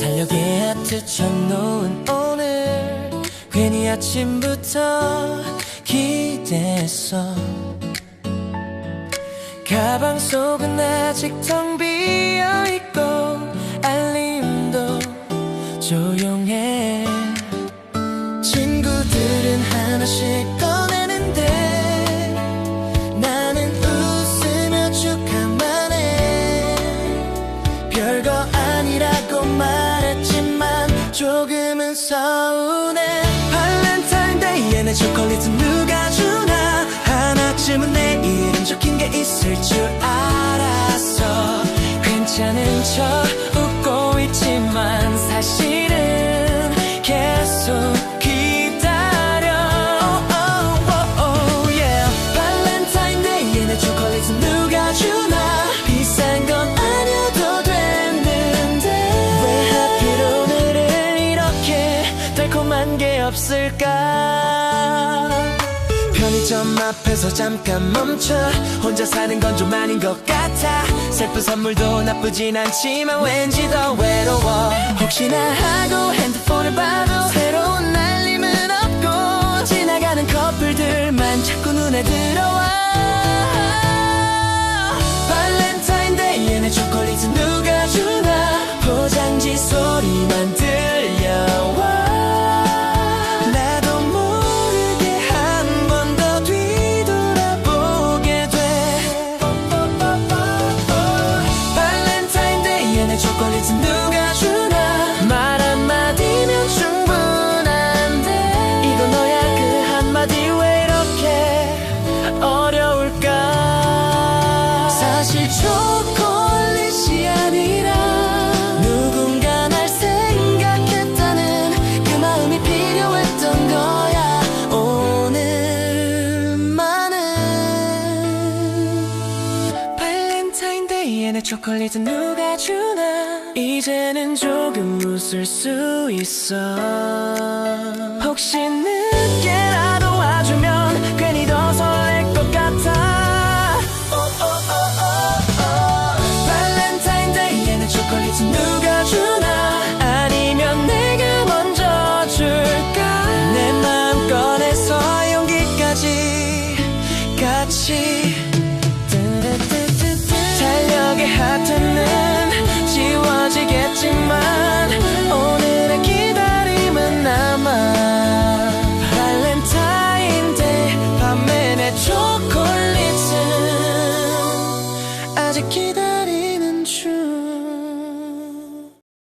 달력에 하트 쳐놓은 오늘 괜히 아침부터 기대했어 가방 속은 아직 텅 비어있고 알림도 조용해. 친구들은 하나씩 꺼내는데 나는 웃으며 축하만 해. 별거 아니라고 말했지만 조금은 서운해. 발렌타인데이에는 초콜릿은 누가 주나? 하나쯤은 내 있을 줄 알았어 괜찮은 척 웃고 있지만 사실은 계속 기다려. Oh, oh, oh, oh, yeah. 발렌타인데이에는 초콜릿은 누가 주나? 비싼 건 아니어도 됐는데 왜 하필 오늘은 이렇게 달콤한 게 없을까 편의점 앞에서 잠깐 멈춰. 혼자 사는 건 좀 아닌 것 같아. 슬픈 선물도 나쁘진 않지만 왠지 더 외로워. 혹시나 하고 핸드폰을 봐도 새로운 알림은 없고 지나가는 커플들만 자꾸 눈에 들어와 발렌타인데이에는 초콜릿은 누가 주나? 이제는 조금 웃을 수 있어. 혹시 늦게라도 와주면 괜히 더 설렐 것 같아. 발렌타인데이에는 초콜릿은 누가 발렌